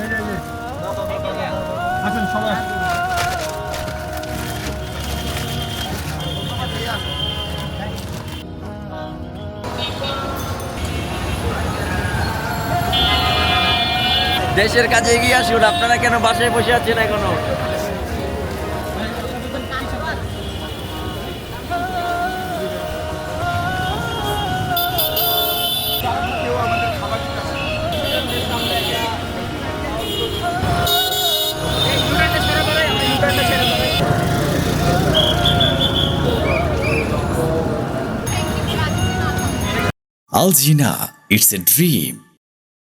네네네. 가슴 청아. দেশের কাজে এগিয়ে আসুন আপনারা কেন বাসায় বসে আছেন এখনও Algina, it's a dream.